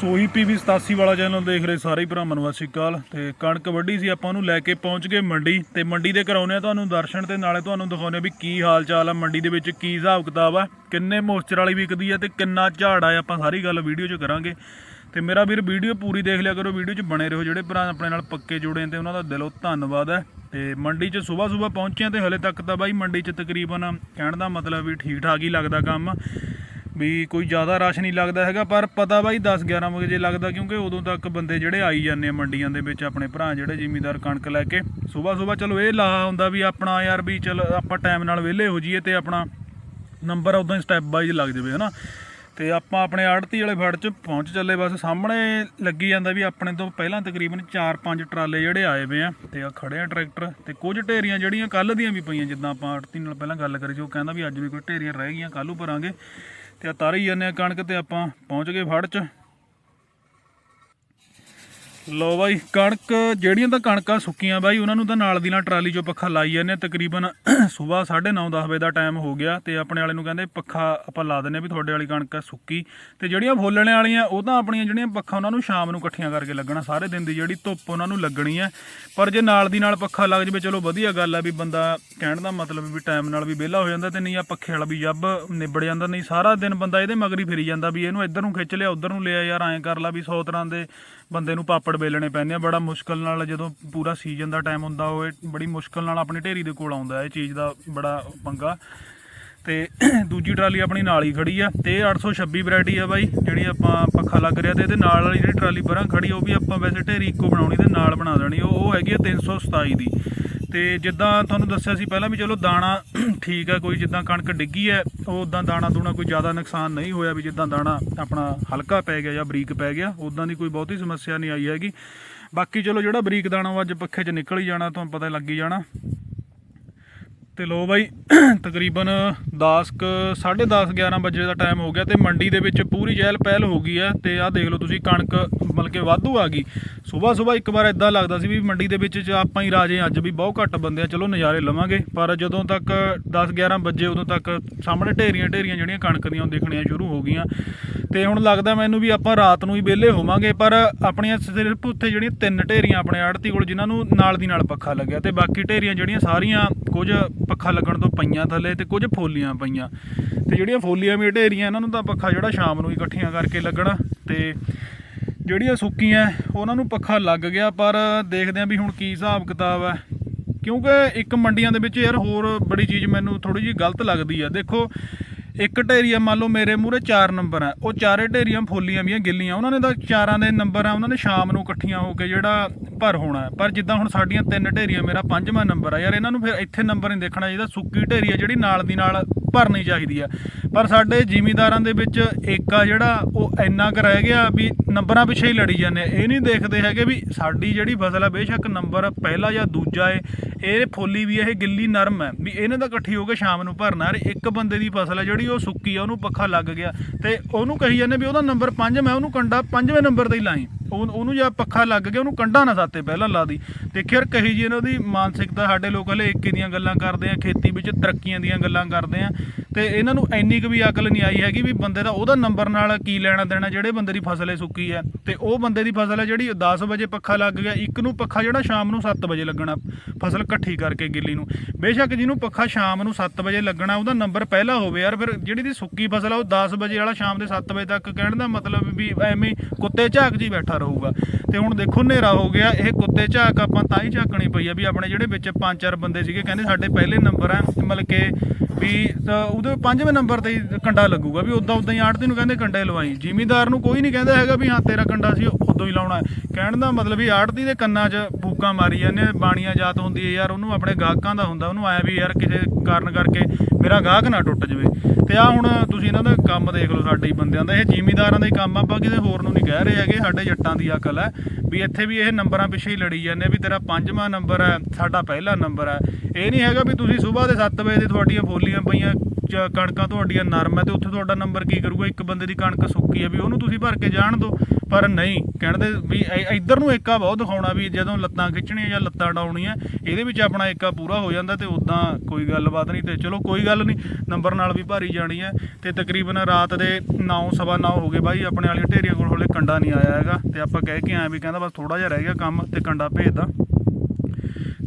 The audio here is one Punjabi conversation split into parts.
ਸੋਹੀ ਪੀਵੀ 87 ਵਾਲਾ ਚੈਨਲ ਦੇਖ ਰਹੇ ਸਾਰੇ ਭਰਾਵਾਂ ਨੂੰ, ਸਤਿ ਸ਼੍ਰੀ ਅਕਾਲ। ਤੇ ਕਣਕ ਵੱਢੀ ਸੀ, ਆਪਾਂ ਉਹਨੂੰ ਲੈ ਕੇ ਪਹੁੰਚ ਗਏ ਮੰਡੀ। ਤੇ ਮੰਡੀ ਦੇ ਕਰਾਉਨੇ ਆ ਤੁਹਾਨੂੰ ਦਰਸ਼ਨ ਤੇ ਨਾਲੇ ਤੁਹਾਨੂੰ ਦਿਖਾਉਨੇ ਆ ਵੀ ਕੀ ਹਾਲ ਚਾਲ ਆ। ਮੰਡੀ ਦੇ ਵਿੱਚ ਕੀ ਹਿਸਾਬ ਕਿਤਾਬ ਆ, ਕਿੰਨੇ ਮੋਇਸਚਰ ਵਾਲੀ ਵਿਕਦੀ ਆ ਤੇ ਕਿੰਨਾ ਝਾੜ ਆ, ਆਪਾਂ ਸਾਰੀ ਗੱਲ ਵੀਡੀਓ 'ਚ ਕਰਾਂਗੇ। ਤੇ ਮੇਰਾ ਵੀਰ ਵੀਡੀਓ ਪੂਰੀ ਦੇਖ ਲਿਆ ਕਰੋ, ਵੀਡੀਓ 'ਚ ਬਣੇ ਰਹੋ ਜਿਹੜੇ ਭਰਾ ਆਪਣੇ ਨਾਲ ਪੱਕੇ ਜੁੜੇ ਨੇ ਤੇ ਉਹਨਾਂ ਦਾ ਦਿਲੋਂ ਧੰਨਵਾਦ ਹੈ ਤੇ ਮੰਡੀ 'ਚ ਸਵੇਰ ਸਵੇਰ ਪਹੁੰਚੇ ਆ ਤੇ ਹਲੇ ਤੱਕ ਤਾਂ ਬਾਈ ਮੰਡੀ 'ਚ ਤਕਰੀਬਨ ਕਹਿਣ ਦਾ ਮਤਲਬ ਵੀ ਠੀਕ ਠਾਕ ਹੀ ਲੱਗਦਾ ਕੰਮ। ਵੀ ਕੋਈ ਜ਼ਿਆਦਾ ਰਸ਼ ਨਹੀਂ ਲੱਗਦਾ ਹੈਗਾ, ਪਰ ਪਤਾ ਬਾਈ 10 11 ਵਜੇ ਲੱਗਦਾ, ਕਿਉਂਕਿ ਉਦੋਂ ਤੱਕ ਬੰਦੇ ਜਿਹੜੇ ਆਈ ਜਾਂਦੇ ਆ ਮੰਡੀਆਂ ਦੇ ਵਿੱਚ, ਆਪਣੇ ਭਰਾ ਜਿਹੜੇ ਜ਼ਿਮੀਦਾਰ ਕਣਕ ਲੈ ਕੇ। ਸਵੇਰ ਸਵੇਰ ਚਲੋ ਇਹ ਲਾ ਹੁੰਦਾ ਵੀ ਆਪਣਾ ਯਾਰ ਵੀ ਚਲ ਆਪਾਂ ਟਾਈਮ ਨਾਲ ਵਿਹਲੇ ਹੋ ਜਾਈਏ ਤੇ ਆਪਣਾ ਨੰਬਰ ਉਦਾਂ ਹੀ ਸਟੈਪ ਵਾਈਜ਼ ਲੱਗ ਜਾਵੇ, ਹਨਾ। ਤੇ ਆਪਾਂ ਆਪਣੇ ਆੜਤੀ ਵਾਲੇ ਫੜ 'ਚ ਪਹੁੰਚ ਚੱਲੇ, ਬਸ ਸਾਹਮਣੇ ਲੱਗੀ ਜਾਂਦਾ ਵੀ ਆਪਣੇ ਤੋਂ ਪਹਿਲਾਂ ਤਕਰੀਬਨ 4-5 ਟਰਾਲੇ ਜਿਹੜੇ ਆਏ ਵੇ ਆ, ਤੇ ਆ ਖੜੇ ਆ ਟਰੈਕਟਰ, ਤੇ ਕੁਝ ਢੇਰੀਆਂ ਜਿਹੜੀਆਂ ਕੱਲ ਦੀਆਂ ਵੀ ਪਈਆਂ, ਜਿੱਦਾਂ ਆਪਾਂ ਆੜਤੀ ਨਾਲ ਪਹਿਲਾਂ ਗੱਲ ਕਰੀ ਸੀ, ਉਹ ਕਹਿੰਦਾ ਵੀ ਅੱਜ ਵੀ ਕੋਈ ਢੇਰੀਆਂ ਰਹਿ ਗਈਆਂ, ਕੱਲ੍ਹ ਭਰਾਂਗੇ। ਤੇ ਆ ਤਾਰੀ ਜਾਂਦੇ ਆ ਕਣਕ ਤੇ ਆਪਾਂ ਪਹੁੰਚ ਗਏ ਫੜ 'ਚ। ਲੋ ਬਾਈ, ਕਣਕ, ਜਿਹੜੀਆਂ ਤਾਂ ਕਣਕਾਂ ਸੁੱਕੀਆਂ ਬਾਈ, ਉਹਨਾਂ ਨੂੰ ਤਾਂ ਨਾਲ ਦੀ ਨਾਲ ਟਰਾਲੀ 'ਚੋਂ ਪੱਖਾ ਲਾਈ ਜਾਂਦੇ ਆ ਤਕਰੀਬਨ ਸਵੇਰ 9:30 10 ਵਜੇ ਦਾ ਟਾਈਮ ਹੋ ਗਿਆ ਤੇ ਆਪਣੇ ਵਾਲੇ ਨੂੰ ਕਹਿੰਦੇ ਪੱਖਾ ਆਪਾਂ ਲਾ ਦਿੰਨੇ ਵੀ ਤੁਹਾਡੇ ਵਾਲੀ ਕਣਕ ਆ ਸੁੱਕੀ। ਤੇ ਜਿਹੜੀਆਂ ਫੁੱਲਣੇ ਵਾਲੀਆਂ, ਉਹ ਤਾਂ ਆਪਣੀਆਂ ਜਿਹੜੀਆਂ ਪੱਖਾ ਉਹਨਾਂ ਨੂੰ ਸ਼ਾਮ ਨੂੰ ਇਕੱਠੀਆਂ ਕਰਕੇ ਲੱਗਣਾ, ਸਾਰੇ ਦਿਨ ਦੀ ਜਿਹੜੀ ਧੁੱਪ ਉਹਨਾਂ ਨੂੰ ਲੱਗਣੀ ਹੈ। ਪਰ ਜੇ ਨਾਲ ਦੀ ਨਾਲ ਪੱਖਾ ਲੱਗ ਜਵੇ, ਚਲੋ ਵਧੀਆ ਗੱਲ ਆ ਵੀ ਬੰਦਾ ਕਹਿਣ ਦਾ ਮਤਲਬ ਵੀ ਟਾਈਮ ਨਾਲ ਵੀ ਵਿਹਲਾ ਹੋ ਜਾਂਦਾ ਤੇ ਨਹੀਂ ਆ ਪੱਖੇ ਵਾਲਾ ਵੀ ਜੱਬ ਨਿਬੜ ਜਾਂਦਾ, ਨਹੀਂ, ਸਾਰਾ ਦਿਨ ਬੰਦਾ ਇਹਦੇ ਮਗਰੀ ਫਿਰੀ ਜਾਂਦਾ ਵੀ ਇਹਨੂੰ ਇੱਧਰ ਨੂੰ ਖਿੱਚ ਲਿਆ, ਉੱਧਰ ਨੂੰ ਲਿਆ ਯਾਰ, ਐਂ ਕਰ ਲਾ ਵੀ 100 ਤਰ੍ਹਾਂ ਦੇ ਬੰਦੇ ਨੂੰ ਪਾਪੜ ਵੇਲਣੇ ਪੈਂਦੇ ਆ। ਬੜਾ ਮੁਸ਼ਕਲ ਨਾਲ ਜਦੋਂ ਪੂਰਾ ਸੀਜ਼ਨ ਦਾ ਟਾਈਮ ਹੁੰਦਾ ਹੋਏ ਬੜੀ ਮੁਸ਼ਕਲ ਨਾਲ ਆਪਣੀ ਢੇਰੀ ਦੇ ਕੋਲ ਆਉਂਦਾ ਇਹ ਚੀਜ਼ ਦਾ ਬੜਾ ਪੰਗਾ। ਤੇ ਦੂਜੀ ਟਰਾਲੀ ਆਪਣੀ ਨਾਲ ਹੀ ਖੜੀ ਆ। ਤੇ ਇਹ 826 ਵੈਰਾਈਟੀ ਆ ਬਾਈ, ਜਿਹੜੀ ਆਪਾਂ ਪੱਖਾ ਲੱਗ ਰਿਹਾ ਤੇ ਇਹਦੇ ਨਾਲ ਵਾਲੀ ਜਿਹੜੀ ਟਰਾਲੀ ਬਰਾਂ ਖੜੀ ਉਹ ਵੀ ਆਪਾਂ ਵੈਸੇ ਢੇਰੀ ਇੱਕੋ ਬਣਾਉਣੀ ਤੇ ਨਾਲ ਬਣਾ ਦੇਣੀ। ਉਹ ਉਹ ਹੈਗੀ ਆ 327 ਦੀ। ਤੇ ਜਿੱਦਾਂ ਤੁਹਾਨੂੰ ਦੱਸਿਆ ਸੀ ਪਹਿਲਾਂ ਵੀ ਚਲੋ ਦਾਣਾ ਠੀਕ ਹੈ ਕੋਈ ਜਿੱਦਾਂ ਕਣਕ ਡਿੱਗੀ ਹੈ ਉਹ ਉਦਾਂ ਦਾਣਾ ਦੂਣਾ ਕੋਈ ਜ਼ਿਆਦਾ ਨੁਕਸਾਨ ਨਹੀਂ ਹੋਇਆ ਵੀ ਜਿੱਦਾਂ ਦਾਣਾ ਆਪਣਾ ਹਲਕਾ ਪੈ ਗਿਆ ਜਾਂ ਬਰੀਕ ਪੈ ਗਿਆ ਉਦਾਂ ਦੀ ਕੋਈ ਬਹੁਤੀ ਸਮੱਸਿਆ ਨਹੀਂ ਆਈ ਹੈਗੀ। ਬਾਕੀ ਚਲੋ ਜਿਹੜਾ ਬਰੀਕ ਦਾਣਾ ਉਹ ਅੱਜ ਪੱਖੇ 'ਚ ਨਿਕਲ ਹੀ ਜਾਣਾ, ਤੁਹਾਨੂੰ ਪਤਾ ਲੱਗ ਹੀ ਜਾਣਾ। ਤੇ ਲੋ ਬਾਈ, ਤਕਰੀਬਨ 10 ਕ 10:30 11 ਵਜੇ ਦਾ ਟਾਈਮ ਹੋ ਗਿਆ ਤੇ ਮੰਡੀ ਦੇ ਵਿੱਚ ਪੂਰੀ ਜਹਿਲ ਪਹਿਲ ਹੋ ਗਈ ਹੈ ਤੇ ਆਹ ਦੇਖ ਲਓ ਤੁਸੀਂ ਕਣਕ ਮਤਲਬ ਕਿ ਵਾਧੂ ਆ ਗਈ। ਸਵੇਰ ਸਵੇਰ ਇੱਕ ਵਾਰ ਇਦਾਂ ਲੱਗਦਾ ਸੀ ਵੀ ਮੰਡੀ ਦੇ ਵਿੱਚ ਆਪਾਂ ਹੀ ਰਾਜੇ ਅੱਜ ਵੀ ਬਹੁਤ ਘੱਟ ਬੰਦੇ ਆ, ਚਲੋ ਨਜ਼ਾਰੇ ਲਵਾਂਗੇ, ਪਰ ਜਦੋਂ ਤੱਕ 10 11 ਵਜੇ ਉਦੋਂ ਤੱਕ ਸਾਹਮਣੇ ਢੇਰੀਆਂ ਢੇਰੀਆਂ ਜਿਹੜੀਆਂ ਕਣਕ ਦੀਆਂ ਦੇਖਣੀਆਂ ਸ਼ੁਰੂ ਹੋ ਗਈਆਂ। ਤੇ ਹੁਣ ਲੱਗਦਾ ਮੈਨੂੰ ਵੀ ਆਪਾਂ ਰਾਤ ਨੂੰ ਹੀ ਵਿਹਲੇ ਹੋਵਾਂਗੇ, ਪਰ ਆਪਣੀਆਂ ਸਿਰਫ ਉੱਥੇ ਜਿਹੜੀਆਂ ਤਿੰਨ ਢੇਰੀਆਂ ਆਪਣੇ ਆੜਤੀ ਕੋਲ ਜਿਨ੍ਹਾਂ ਨੂੰ ਨਾਲ ਦੀ ਨਾਲ ਪੱਖਾ ਲੱਗਿਆ ਤੇ ਬਾਕੀ ਢੇਰੀਆਂ ਜਿਹੜੀਆਂ ਸਾਰੀਆਂ ਕੁਝ ਪੱਖਾ ਲੱਗਣ ਤੋਂ ਪਈਆਂ ਥੱਲੇ ਤੇ ਕੁਝ ਫੋਲੀਆਂ ਪਈਆਂ। ਤੇ ਜਿਹੜੀਆਂ ਫੋਲੀਆਂ ਵੀ ਢੇਰੀਆਂ, ਇਹਨਾਂ ਨੂੰ ਤਾਂ ਪੱਖਾ ਜਿਹੜਾ ਸ਼ਾਮ ਨੂੰ ਹੀ ਇਕੱਠੀਆਂ ਕਰਕੇ ਲੱਗਣਾ। ਤੇ ਜਿਹੜੀਆਂ ਸੁੱਕੀਆਂ, ਉਹਨਾਂ ਨੂੰ ਪੱਖਾ ਲੱਗ ਗਿਆ, ਪਰ ਦੇਖਦੇ ਆਂ ਵੀ ਹੁਣ ਕੀ ਹਿਸਾਬ ਕਿਤਾਬ ਹੈ। ਕਿਉਂਕਿ ਇੱਕ ਮੰਡੀਆਂ ਦੇ ਵਿੱਚ ਯਾਰ ਹੋਰ ਬੜੀ ਚੀਜ਼ ਮੈਨੂੰ ਥੋੜੀ ਜਿਹੀ ਗਲਤ ਲੱਗਦੀ ਆ। ਦੇਖੋ, ਇੱਕ ਢੇਰੀਆ ਮੰਨ ਲਓ ਮੇਰੇ ਮੂਹਰੇ 4 ਨੰਬਰ ਆ। ਉਹ ਚਾਰੇ ਢੇਰੀਆਂ ਫੋਲੀਆਂ ਵੀਆਂ ਗਿੱਲੀਆਂ। ਉਹਨਾਂ ਨੇ ਤਾਂ ਚਾਰਾਂ ਦੇ ਨੰਬਰ ਆ, ਉਹਨਾਂ ਨੇ ਸ਼ਾਮ ਨੂੰ ਇਕੱਠੀਆਂ ਹੋ ਕੇ ਜਿਹੜਾ ਭਰ ਹੋਣਾ ਹੈ। ਪਰ ਜਿੱਦਾਂ ਹੁਣ ਸਾਡੀਆਂ ਤਿੰਨ ਢੇਰੀਆਂ, ਮੇਰਾ ਪੰਜਵਾਂ ਨੰਬਰ ਆ। ਯਾਰ ਇਹਨਾਂ ਨੂੰ ਫਿਰ ਇੱਥੇ ਨੰਬਰ ਨਹੀਂ ਦੇਖਣਾ ਚਾਹੀਦਾ। ਸੁੱਕੀ ਢੇਰੀ ਆ ਜਿਹੜੀ ਨਾਲ ਦੀ ਨਾਲ ਭਰਨੀ ਚਾਹੀਦੀ ਆ। ਪਰ ਸਾਡੇ ਜ਼ਿਮੀਂਦਾਰਾਂ ਦੇ ਵਿੱਚ ਏਕਾ ਜਿਹੜਾ ਉਹ ਇੰਨਾ ਕੁ ਰਹਿ ਗਿਆ ਵੀ ਨੰਬਰਾਂ ਪਿੱਛੇ ਹੀ ਲੜੀ ਜਾਂਦੇ ਆ। ਇਹ ਨਹੀਂ ਦੇਖਦੇ ਹੈਗੇ ਵੀ ਸਾਡੀ ਜਿਹੜੀ ਫਸਲ ਆ ਬੇਸ਼ੱਕ ਨੰਬਰ ਪਹਿਲਾ ਜਾਂ ਦੂਜਾ ਏ। ਇਹ ਫੋਲੀ ਵੀ ਇਹ ਗਿੱਲੀ ਨਰਮ ਹੈ ਵੀ ਇਹਨੇ ਤਾਂ ਇਕੱਠੀ ਹੋ ਕੇ ਸ਼ਾਮ ਨੂੰ ਭਰਨਾ ਯਾਰ ਇੱਕ ਬੰਦੇ ਦੀ ਫਸਲ ਹੈ ਜਿਹੜੀ ਉਹ ਸੁੱਕੀ ਆ, ਉਹਨੂੰ ਪੱਖਾ ਲੱਗ ਗਿਆ। ਤੇ ਉਹਨੂੰ ਕਹੀ ਜਾਂਦੇ ਵੀ ਉਹਦਾ ਨੰਬਰ 5 ਮੈਂ ਉਹਨੂੰ ਕੰਡਾ ਪੰਜਵੇਂ ਨੰਬਰ ਤੇ ਹੀ ਲਾਈ। ਉਹ- ਉਹਨੂੰ ਜਾਂ ਪੱਖਾ ਲੱਗ ਗਿਆ, ਉਹਨੂੰ ਕੰਡਾ ਨਾ ਸਾਤੇ ਪਹਿਲਾਂ ਲਾ ਦੀ। ਦੇਖਿਆ ਯਾਰ ਕਹੀ ਜੀ ਇਹਨਾਂ ਦੀ ਮਾਨਸਿਕਤਾ ਸਾਡੇ ਲੋਕ ਹਲੇ ਏਕੇ ਦੀਆਂ ਗੱਲਾਂ ਕਰਦੇ ਆ, ਖੇਤੀ ਵਿੱਚ ਤਰੱਕੀਆਂ ਦੀਆਂ ਗੱਲਾਂ ਕਰਦੇ ਆ। ਤੇ ਇਹਨਾਂ ਨੂੰ ਇੰਨੀ ਕੁ ਵੀ ਅਕਲ ਨਹੀਂ ਆਈ ਹੈਗੀ ਵੀ ਬੰਦੇ ਦਾ ਉਹਦਾ ਨੰਬਰ ਨਾਲ ਕੀ ਲੈਣਾ ਦੇਣਾ, ਜਿਹੜੇ ਬੰਦੇ ਦੀ ਫਸਲ ਹੈ ਸੁੱਕੀ ਹੈ। ਤੇ ਉਹ ਬੰਦੇ ਦੀ ਫਸਲ ਹੈ ਜਿਹੜੀ 10 ਵਜੇ ਪੱਖਾ ਲੱਗ ਗਿਆ, ਇੱਕ ਨੂੰ ਪੱਖਾ ਜਿਹੜਾ ਸ਼ਾਮ ਨੂੰ 7 ਵਜੇ ਲੱਗਣਾ, ਫਸਲ ਇਕੱਠੀ ਕਰਕੇ ਗਿੱਲੀ ਨੂੰ। ਬੇਸ਼ੱਕ ਜਿਹਨੂੰ ਪੱਖਾ ਸ਼ਾਮ ਨੂੰ 7 ਵਜੇ ਲੱਗਣਾ, ਉਹਦਾ ਨੰਬਰ ਪਹਿਲਾ ਹੋਵੇ ਯਾਰ, ਫਿਰ ਜਿਹੜੀ ਦੀ ਸੁੱਕੀ ਫਸਲ ਆ, ਉਹ 10 ਵਜੇ ਵਾਲਾ ਸ਼ਾਮ ਦੇ 7 ਵਜੇ ਤੱਕ ਕਹਿਣ ਦਾ ਮਤਲਬ ਵੀ ਐਵੇਂ ਕੁੱਤੇ ਝਾਕ ਜੀ ਬੈਠਾ ਰਹੂਗਾ। ਤੇ ਹੁਣ ਦੇਖੋ ਹਨੇਰਾ ਹੋ ਗਿਆ, ਇਹ ਕੁੱਤੇ ਝਾਕ ਆਪਾਂ ਤਾਂ ਹੀ ਝਾਕਣੀ ਪਈ ਆ ਵੀ ਆਪਣੇ ਜਿਹੜੇ ਵਿੱਚ ਪੰਜ ਚਾਰ ਬੰਦੇ ਸੀਗੇ, ਕਹਿੰਦੇ ਸਾਡੇ ਪਹਿਲੇ ਨੰਬਰ ਆ, ਮਤਲਬ ਕਿ ਵੀ ਉਹਦੇ ਪੰਜਵੇਂ ਨੰਬਰ ਤੇ ਕੰਡਾ ਲੱਗੂਗਾ ਵੀ ਉਦਾਂ ਉਦਾਂ ਹੀ ਆੜਤੀ ਨੂੰ ਕਹਿੰਦੇ ਕੰਡੇ ਲਵਾਈ। ਜ਼ਿਮੀਦਾਰ ਨੂੰ ਕੋਈ ਨਹੀਂ ਕਹਿੰਦਾ ਹੈਗਾ ਵੀ ਹਾਂ ਤੇਰਾ ਕੰਡਾ ਸੀ ਉਦੋਂ ਹੀ ਲਾਉਣਾ ਕਹਿਣ ਦਾ ਮਤਲਬ ਵੀ ਆੜਤੀ ਦੇ ਕੰਨਾਂ 'ਚ ਫੂਕਾਂ ਮਾਰੀ ਜਾਂਦੇ ਆ, ਬਾਣੀਆਂ ਜਾਤ ਹੁੰਦੀ ਹੈ ਯਾਰ ਉਹਨੂੰ ਆਪਣੇ ਗਾਹਕਾਂ ਦਾ ਹੁੰਦਾ ਉਹਨੂੰ ਆਇਆ ਵੀ ਯਾਰ ਕਿਸੇ ਕਾਰਨ ਕਰਕੇ ਮੇਰਾ ਗਾਹਕ ਨਾ ਟੁੱਟ ਜਾਵੇ। ਤੇ ਆ ਹੁਣ ਤੁਸੀਂ ਇਹਨਾਂ ਦਾ ਕੰਮ ਦੇਖ ਲਓ ਸਾਡੇ ਹੀ ਬੰਦਿਆਂ ਦਾ ਇਹ ਜ਼ਿਮੀਦਾਰਾਂ ਦਾ ਹੀ ਕੰਮ ਆਪਾਂ ਕਿਸੇ ਹੋਰ ਨੂੰ ਨਹੀਂ ਕਹਿ ਰਹੇ ਹੈਗੇ ਸਾਡੇ ਜੱਟਾਂ ਦੀ ਅਕਲ ਹੈ। ਵੀ ਇੱਥੇ ਵੀ ਇਹ ਨੰਬਰਾਂ ਪਿੱਛੇ ਹੀ ਲੜੀ ਜਾਂਦੇ ਵੀ ਤੇਰਾ ਪੰਜਵਾਂ ਨੰਬਰ ਹੈ, ਸਾਡਾ ਪਹਿਲਾ ਨੰਬਰ ਹੈ। ਇਹ ਨਹੀਂ ਹੈਗਾ ਵੀ ਤੁਸੀਂ ਸਵੇਰ ਦੇ 7 ਵਜੇ 'ਤੇ ਤੁਹਾਡੀਆਂ ਬੋਲੀਆਂ ਪਈਆਂ ਕਣਕਾਂ ਤੁਹਾਡੀਆਂ ਨਰਮ ਹੈ ਤੇ ਉੱਥੇ ਤੁਹਾਡਾ ਨੰਬਰ ਕੀ ਕਰੂਗਾ? ਇੱਕ ਬੰਦੇ ਦੀ ਕਣਕ ਸੁੱਕੀ ਹੈ ਵੀ ਉਹਨੂੰ ਤੁਸੀਂ ਭਰ ਕੇ ਜਾਣ ਦਿਓ। ਪਰ ਨਹੀਂ, ਕਹਿੰਦੇ ਵੀ ਇੱਧਰ ਨੂੰ ਏਕਾ ਬਹੁਤ ਦਿਖਾਉਣਾ ਵੀ ਜਦੋਂ ਲੱਤਾਂ ਖਿੱਚਣੀਆਂ ਜਾਂ ਲੱਤਾਂ ਡਾਉਣੀਆਂ, ਇਹਦੇ ਵਿੱਚ ਆਪਣਾ ਏਕਾ ਪੂਰਾ ਹੋ ਜਾਂਦਾ ਤੇ ਉਦਾਂ ਕੋਈ ਗੱਲਬਾਤ ਨਹੀਂ ਤੇ ਚਲੋ ਕੋਈ ਗੱਲ ਨਹੀਂ, ਨੰਬਰ ਨਾਲ ਵੀ ਭਾਰੀ ਜਾਣੀ ਹੈ ਤੇ ਤਕਰੀਬਨ ਰਾਤ ਦੇ 9 ਸਵਾ 9 ਹੋ ਗਏ ਬਾਈ, ਆਪਣੇ ਵਾਲੀਆਂ ਢੇਰੀਆਂ ਕੋਲ ਹਲੇ ਕੰਡਾ ਨਹੀਂ ਆਇਆ ਹੈਗਾ ਤੇ ਆਪਾਂ ਕਹਿ ਕੇ ਆਏ ਵੀ ਕਹਿੰਦਾ ਬਸ ਥੋੜਾ ਜਿਹਾ ਰਹਿ ਗਿਆ ਕੰਮ ਤੇ ਕੰਡਾ ਭੇਜਦਾ।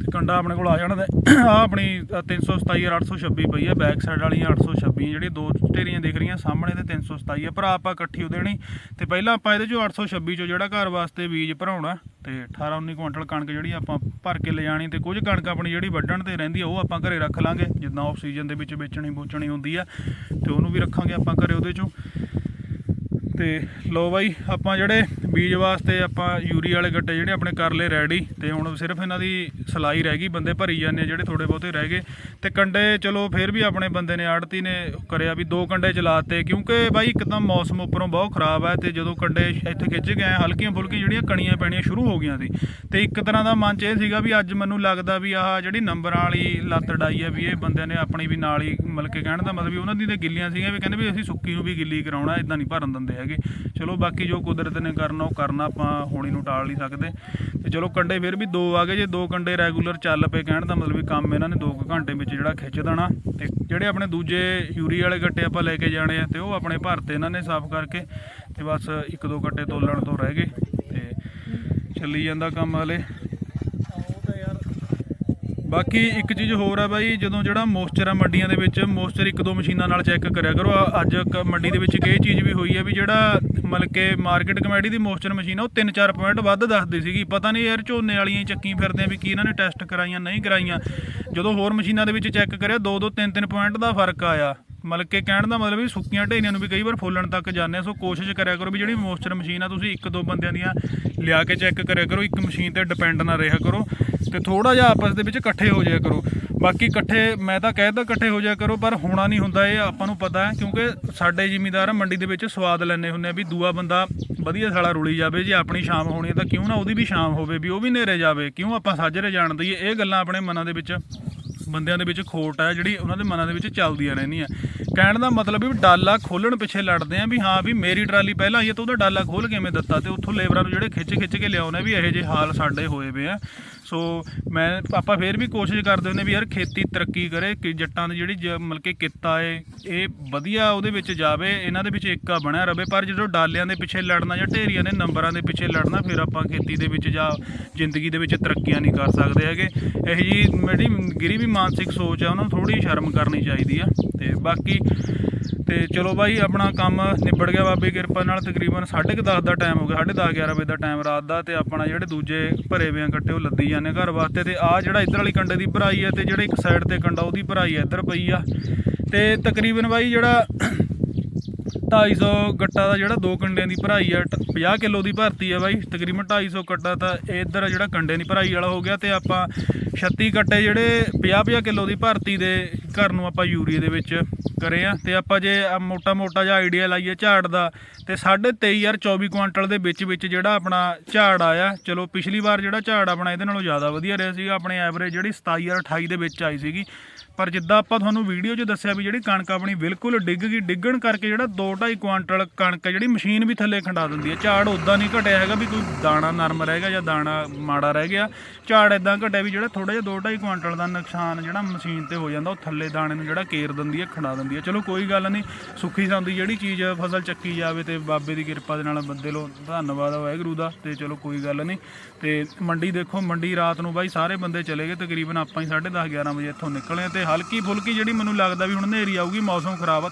ਕੰਡਾ ਆਪਣੇ ਕੋਲ ਆ ਜਾਣਾ ਤੇ ਆ ਆਪਣੀ ਅ, 327 ਔਰ 826 ਪਈ ਹੈ ਬੈਕ ਸਾਈਡ ਵਾਲੀ 826 ਜਿਹੜੀ ਦੋ ਢੇਰੀਆਂ ਦਿਖ ਰਹੀਆਂ ਸਾਹਮਣੇ ਤੇ 327 ਹੈ ਭਰਾ ਆਪਾਂ ਇਕੱਠੀ ਉਹ ਦੇਣੀ ਤੇ ਪਹਿਲਾਂ ਆਪਾਂ ਇਹਦੇ ਚੋਂ 826 ਚੋਂ ਜਿਹੜਾ ਘਰ ਵਾਸਤੇ ਬੀਜ ਭਰਾਉਣਾ ਤੇ 18 19 ਕੁਇੰਟਲ ਕਣਕ ਜਿਹੜੀ ਆਪਾਂ ਭਰ ਕੇ ਲਿਜਾਣੀ ਤੇ ਕੁਝ ਕਣਕ ਆਪਣੀ ਜਿਹੜੀ ਵੱਢਣ ਤੇ ਰਹਿੰਦੀ ਆ ਉਹ ਆਪਾਂ ਘਰੇ ਰੱਖ ਲਾਂਗੇ ਜਿੱਦਾਂ ਆਫ ਸੀਜ਼ਨ ਦੇ ਵਿੱਚ ਵੇਚਣੀ ਬੂਚਣੀ ਹੁੰਦੀ ਆ ਤੇ ਉਹਨੂੰ ਵੀ ਰੱਖਾਂਗੇ ਆਪਾਂ ਘਰੇ ਉਹਦੇ ਚੋਂ। ਤੇ ਲੋ ਬਾਈ, ਆਪਾਂ ਜਿਹੜੇ ਬੀਜ ਵਾਸਤੇ ਆਪਾਂ ਯੂਰੀ ਵਾਲੇ ਗੱਟੇ ਜਿਹੜੇ ਆਪਣੇ ਕਰ ਲਏ ਰੈਡੀ ਤੇ ਹੁਣ ਸਿਰਫ ਇਹਨਾਂ ਦੀ ਸਲਾਈ ਰਹਿ ਗਈ, ਬੰਦੇ ਭਰੀ ਜਾਂਦੇ ਆ ਜਿਹੜੇ ਥੋੜੇ ਬਹੁਤੇ ਰਹਿ ਗਏ। ਤੇ ਕੰਡੇ ਚਲੋ ਫਿਰ ਵੀ ਆਪਣੇ ਬੰਦੇ ਨੇ ਆੜਤੀ ਨੇ ਕਰਿਆ ਵੀ ਦੋ ਕੰਡੇ ਚਲਾਤੇ, ਕਿਉਂਕਿ ਬਾਈ ਇੱਕਦਮ ਮੌਸਮ ਉੱਪਰੋਂ ਬਹੁਤ ਖਰਾਬ ਹੈ ਤੇ ਜਦੋਂ ਕੰਡੇ ਇੱਥੇ ਖਿੱਚ ਗਏ ਹਲਕੀਆਂ ਫੁਲਕੀਆਂ ਜਿਹੜੀਆਂ ਕਣੀਆਂ ਪੈਣੀਆਂ ਸ਼ੁਰੂ ਹੋ ਗਈਆਂ ਸੀ। ਤੇ ਇੱਕ ਤਰ੍ਹਾਂ ਦਾ ਮਨ ਚ ਇਹ ਸੀਗਾ ਵੀ ਅੱਜ ਮੈਨੂੰ ਲੱਗਦਾ ਵੀ ਆਹ ਜਿਹੜੀ ਨੰਬਰਾਂ ਵਾਲੀ ਲੱਤ ਡਾਈ ਹੈ ਵੀ ਇਹ ਬੰਦਿਆਂ ਨੇ ਆਪਣੀ ਵੀ ਨਾਲ ਹੀ ਮਤਲਬ ਕਿ ਕਹਿਣ ਦਾ ਮਤਲਬ ਵੀ ਉਹਨਾਂ ਦੀ ਤੇ ਗਿੱਲੀਆਂ ਸੀਗੀਆਂ ਵੀ ਕਹਿੰਦੇ ਵੀ ਅਸੀਂ ਸੁੱਕੀ ਨੂੰ ਵੀ ਗਿੱਲੀ ਕਰਾਉਣਾ ਇਦਾਂ ਨਹੀਂ ਭਰਨ ਦਿੰਦੇ ਹੈਗੇ। ਚਲੋ ਬਾਕੀ ਜੋ ਕੁਦਰਤ ਨੇ ਕਰਨਾ, ਉਹ ਕਰਨਾ ਆਪਾਂ ਹੋਣੀ ਨੂੰ ਟਾਲ ਨਹੀਂ ਸਕਦੇ। ਤੇ ਚਲੋ ਕੰਡੇ ਫਿਰ ਵੀ ਦੋ ਆ ਗਏ। ਜੇ ਦੋ ਕੰਡੇ ਰੈਗੂਲਰ ਚੱਲ ਪਏ ਕਹਿਣ ਦਾ ਮਤਲਬ ਵੀ ਕੰਮ ਇਹਨਾਂ ਨੇ 2 ਘੰਟੇ ਵਿੱਚ ਜਿਹੜਾ ਖਿੱਚ ਦੇਣਾ। ਤੇ ਜਿਹੜੇ ਆਪਣੇ ਦੂਜੇ ਯੂਰੀ ਵਾਲੇ ਗੱਟੇ ਆਪਾਂ ਲੈ ਕੇ ਜਾਣੇ ਆ, ਤੇ ਉਹ ਆਪਣੇ ਭਰ 'ਤੇ ਇਹਨਾਂ ਨੇ ਸਾਫ਼ ਕਰਕੇ ਤੇ ਬਸ ਇੱਕ ਦੋ ਗੱਟੇ ਤੋਲਣ ਤੋਂ ਰਹਿ ਗਏ। ਤੇ ਚੱਲੀ ਜਾਂਦਾ ਕੰਮ ਹਲੇ। ਬਾਕੀ ਇੱਕ ਚੀਜ਼ ਹੋਰ ਆ ਬਾਈ, ਜਦੋਂ ਜਿਹੜਾ ਮੋਇਸਚਰ ਆ ਮੰਡੀਆਂ ਦੇ ਵਿੱਚ ਮੋਇਸਚਰ ਇੱਕ ਦੋ ਮਸ਼ੀਨਾਂ ਨਾਲ ਚੈੱਕ ਕਰਿਆ ਕਰੋ। ਅੱਜ ਕ- ਮੰਡੀ ਦੇ ਵਿੱਚ ਇੱਕ ਇਹ ਚੀਜ਼ ਵੀ ਹੋਈ ਹੈ ਵੀ ਜਿਹੜਾ ਮਤਲਬ ਕਿ ਮਾਰਕੀਟ ਕਮੇਟੀ ਦੀ ਮੋਇਸਚਰ ਮਸ਼ੀਨ ਆ, ਉਹ 3-4 ਪੁਆਇੰਟ ਵੱਧ ਦੱਸਦੀ ਸੀਗੀ। ਪਤਾ ਨਹੀਂ ਯਾਰ ਝੋਨੇ ਵਾਲੀਆਂ ਹੀ ਚੱਕੀ ਫਿਰਦੇ ਆ ਵੀ ਕੀ ਇਹਨਾਂ ਨੇ ਟੈਸਟ ਕਰਾਈਆਂ, ਨਹੀਂ ਕਰਾਈਆਂ। ਜਦੋਂ ਹੋਰ ਮਸ਼ੀਨਾਂ ਦੇ ਵਿੱਚ ਚੈੱਕ ਕਰਿਆ 2-2 3-3 ਪੁਆਇੰਟ ਦਾ ਫ਼ਰਕ ਆਇਆ। ਮਤਲਬ ਕਿ ਕਹਿਣ ਦਾ ਮਤਲਬ ਵੀ ਸੁੱਕੀਆਂ ਢੇਰੀਆਂ ਨੂੰ ਵੀ ਕਈ ਵਾਰ ਫੁੱਲਣ ਤੱਕ ਜਾਂਦੇ ਆ, ਸੋ ਕੋਸ਼ਿਸ਼ ਕਰਿਆ ਕਰੋ ਵੀ ਜਿਹੜੀ ਮੋਇਸਚਰ ਮਸ਼ੀਨ ਆ, ਤੁਸੀਂ ਇੱਕ ਦੋ ਬੰਦਿਆਂ ਦੀਆਂ ਲਿਆ ਕੇ ਚੈੱਕ ਕਰਿਆ ਕਰੋ, ਇੱਕ ਮਸ਼ੀਨ ਤੇ ਡਿਪੈਂਡ ਨਾ ਰਿਹਾ ਕਰੋ। ਤੇ ਥੋੜਾ ਜਿਹਾ ਆਪਸ ਦੇ ਵਿੱਚ ਇਕੱਠੇ ਹੋ ਜਾਇਆ ਕਰੋ। ਬਾਕੀ ਇਕੱਠੇ, ਮੈਂ ਤਾਂ ਕਹਿਦਾ ਇਕੱਠੇ ਹੋ ਜਾਇਆ ਕਰੋ, ਪਰ ਹੋਣਾ ਨਹੀਂ ਹੁੰਦਾ, ਇਹ ਆਪਾਂ ਨੂੰ ਪਤਾ ਹੈ, ਕਿਉਂਕਿ ਸਾਡੇ ਜ਼ਿਮੀਦਾਰ ਮੰਡੀ ਦੇ ਵਿੱਚ ਸਵਾਦ ਲੈਣੇ ਹੁੰਦੇ ਆ ਵੀ ਦੂਆ ਬੰਦਾ ਵਧੀਆ ਸਾਲਾ ਰੁਲੀ ਜਾਵੇ, ਜੇ ਆਪਣੀ ਸ਼ਾਮ ਹੋਣੀ ਹੈ ਤਾਂ ਕਿਉਂ ਨਾ ਉਹਦੀ ਵੀ ਸ਼ਾਮ ਹੋਵੇ, ਵੀ ਉਹ ਵੀ ਨੇਰੇ ਜਾਵੇ। ਕਿਉਂ ਆਪਾਂ ਸਾਜਰੇ ਜਾਣ ਦਈਏ? ਇਹ ਗੱਲਾਂ ਆਪਣੇ ਮਨਾਂ ਦੇ ਵਿੱਚ, ਬੰਦਿਆਂ ਦੇ ਵਿੱਚ ਖੋਟ ਹੈ, ਜਿਹੜੀ ਉਹਨਾਂ ਦੇ ਮਨਾਂ ਦੇ ਵਿੱਚ ਚੱਲਦੀਆਂ ਰਹਿੰਦੀਆਂ। ਕਹਿਣ ਦਾ ਮਤਲਬ ਵੀ ਡਾਲਾ ਖੋਲਣ ਪਿੱਛੇ ਲੜਦੇ ਆ ਵੀ ਹਾਂ ਵੀ ਮੇਰੀ ਟਰਾਲੀ ਪਹਿਲਾਂ ਆਈ ਹੈ ਤਾਂ ਉਹਦਾ ਡਾਲਾ ਖੋਲ ਕਿਵੇਂ ਦਿੱਤਾ ਤੇ ਉੱਥੋਂ ਲੇਬਰਾਂ ਨੂੰ ਜਿਹੜੇ ਖਿੱਚ ਖਿੱਚ ਕੇ ਲਿਆਉਣੇ ਵੀ ਇਹੋ ਜਿਹੇ ਹਾਲ ਸਾਡੇ ਹੋਏ ਪਏ ਆ। ਸੋ ਮੈਂ ਆਪਾਂ ਫੇਰ ਵੀ ਕੋਸ਼ਿਸ਼ ਕਰਦੇ ਹੁੰਦੇ ਵੀ ਯਾਰ ਖੇਤੀ ਤਰੱਕੀ ਕਰੇ ਕਿ ਜੱਟਾਂ ਦੀ ਜਿਹੜੀ ਜ- ਮਤਲਬ ਕਿ ਕਿੱਤਾ ਏ, ਇਹ ਵਧੀਆ ਉਹਦੇ ਵਿੱਚ ਜਾਵੇ, ਇਹਨਾਂ ਦੇ ਵਿੱਚ ਏਕਾ ਬਣਿਆ ਰਵੇ, ਪਰ ਜਦੋਂ ਡਾਲਿਆਂ ਦੇ ਪਿੱਛੇ ਲੜਨਾ ਜਾਂ ਢੇਰੀਆਂ ਦੇ ਨੰਬਰਾਂ ਦੇ ਪਿੱਛੇ ਲੜਨਾ, ਫਿਰ ਆਪਾਂ ਖੇਤੀ ਦੇ ਵਿੱਚ ਜਾਂ ਜ਼ਿੰਦਗੀ ਦੇ ਵਿੱਚ ਤਰੱਕੀਆਂ ਨਹੀਂ ਕਰ ਸਕਦੇ ਹੈਗੇ। ਇਹ ਜੀ ਮੇਰੀ ਗਿਰੀ ਵੀ ਮਾਨਸਿਕ ਸੋਚ ਆ, ਉਹਨਾਂ ਨੂੰ ਥੋੜੀ ਸ਼ਰਮ ਕਰਨੀ ਚਾਹੀਦੀ ਆ। ਤੇ ਬਾਕੀ ਤੇ ਚਲੋ ਬਾਈ, ਆਪਣਾ ਕੰਮ ਨਿਬੜ ਗਿਆ ਬਾਬੇ ਕਿਰਪਾ ਨਾਲ। ਤਕਰੀਬਨ 10:30 ਦਾ ਟਾਈਮ ਹੋ ਗਿਆ 10:30 11 ਵਜੇ ਦਾ ਟਾਈਮ ਰਾਤ ਦਾ ਤੇ ਆਪਣਾ ਜਿਹੜੇ ਦੂਜੇ ਭਰੇ ਵੇ ਕੱਟੇ ਉਹ ਲੱਦੀ ਜਾਂਦੇ ਘਰ ਵਾਸਤੇ। ਤੇ ਆ ਜਿਹੜਾ ਇੱਧਰ ਵਾਲੀ ਕੰਡੇ ਦੀ ਭਰਾਈ ਹੈ ਤੇ ਜਿਹੜਾ ਇੱਕ ਸਾਈਡ ਤੇ ਕੰਡਾ ਉਹਦੀ ਭਰਾਈ ਹੈ ਇੱਧਰ ਪਈ ਆ। ਤੇ ਤਕਰੀਬਨ ਬਾਈ ਜਿਹੜਾ 250 ਗੱਟਾ ਦਾ ਜਿਹੜਾ ਦੋ ਕੰਡਿਆਂ ਦੀ ਭਰਾਈ ਆ 50 ਕਿਲੋ ਦੀ ਭਰਤੀ ਆ ਬਾਈ। ਤਕਰੀਬਨ 250 ਗੱਟਾ ਤਾਂ ਇੱਧਰ ਜਿਹੜਾ ਕੰਡੇ ਦੀ ਭਰਾਈ ਵਾਲਾ ਹੋ ਗਿਆ ਤੇ ਆਪਾਂ 36 ਗੱਟੇ ਜਿਹੜੇ 50-50 ਕਿਲੋ ਦੀ ਭਰਤੀ ਦੇ ਘਰ ਨੂੰ ਆਪਾਂ ਯੂਰੀਏ ਦੇ ਵਿੱਚ ਕਰੇ ਆ ਤੇ ਆਪਾਂ ਜੇ ਮੋਟਾ ਮੋਟਾ ਜਿਹਾ ਆਈਡੀਆ ਲਾਈਏ ਝਾੜ ਦਾ, ਤੇ 23.5 ਯਾਰ 24 ਕੁਇੰਟਲ ਦੇ ਵਿੱਚ ਵਿੱਚ ਜਿਹੜਾ ਆਪਣਾ ਝਾੜ ਆਇਆ, ਚਲੋ ਪਿਛਲੀ ਵਾਰ ਜਿਹੜਾ ਝਾੜ ਆਪਣਾ ਇਹਦੇ ਨਾਲੋਂ ਜ਼ਿਆਦਾ ਵਧੀਆ ਰਿਹਾ ਸੀਗਾ, ਆਪਣੇ ਐਵਰੇਜ ਜਿਹੜੀ 27 ਯਾਰ 28 ਦੇ ਵਿੱਚ ਆਈ ਸੀਗੀ। ਪਰ ਜਿੱਦਾਂ ਆਪਾਂ ਤੁਹਾਨੂੰ ਵੀਡੀਓ 'ਚ ਦੱਸਿਆ ਵੀ ਜਿਹੜੀ ਕਣਕ ਆਪਣੀ ਬਿਲਕੁਲ ਡਿੱਗ ਗਈ, ਡਿੱਗਣ ਕਰਕੇ ਜਿਹੜਾ 2.5 ਕੁਆਂਟਲ ਕਣਕ ਹੈ, ਜਿਹੜੀ ਮਸ਼ੀਨ ਵੀ ਥੱਲੇ ਖੰਡਾ ਦਿੰਦੀ ਹੈ। ਝਾੜ ਉਦਾਂ ਨਹੀਂ ਘਟਿਆ ਹੈਗਾ ਵੀ ਕੋਈ ਦਾਣਾ ਨਰਮ ਰਹਿ ਗਿਆ ਜਾਂ ਦਾਣਾ ਮਾੜਾ ਰਹਿ ਗਿਆ। ਝਾੜ ਇਦਾਂ ਘਟਿਆ ਵੀ ਜਿਹੜਾ ਥੋੜਾ ਜਿਹਾ 2.5 ਕੁਆਂਟਲ ਦਾ ਨੁਕਸਾਨ ਜਿਹੜਾ ਮਸ਼ੀਨ ਤੇ ਹੋ ਜਾਂਦਾ, ਉਹ ਥੱਲੇ ਦਾਣੇ ਨੂੰ ਜਿਹੜਾ ਕੇਰ ਦਿੰਦੀ ਹੈ, ਖੰਡਾ ਦਿੰਦੀ ਹੈ। ਚਲੋ ਕੋਈ ਗੱਲ ਨਹੀਂ, ਸੁੱਖੀ ਸੰਦੀ ਜਿਹੜੀ ਚੀਜ਼ ਫਸਲ ਚੱਕੀ ਜਾਵੇ ਤੇ ਬਾਬੇ ਦੀ ਕਿਰਪਾ ਦੇ ਨਾਲ ਬੰਦੇ ਲੋ, ਧੰਨਵਾਦ ਆ ਵਾਹਿਗੁਰੂ ਦਾ ਤੇ ਚਲੋ ਕੋਈ ਗੱਲ ਨਹੀਂ। ਤੇ ਮੰਡੀ ਦੇਖੋ, ਮੰਡੀ ਰਾਤ ਨੂੰ ਬਾਈ ਸਾਰੇ ਬੰਦੇ ਚਲੇ ਗਏ, ਤਕਰੀਬਨ ਆਪਾਂ ਹੀ 10:30 11 ਵਜੇ ਇੱਥੋਂ ਨਿਕਲੇ ਤੇ ਹਲਕੀ ਫੁਲਕੀ ਜਿਹੜੀ ਮੈਨੂੰ ਲੱਗਦਾ ਵੀ ਹੁਣ ਹਨੇਰੀ ਆਊਗੀ ਮੌਸਮ ਖਰਾਬ ਆ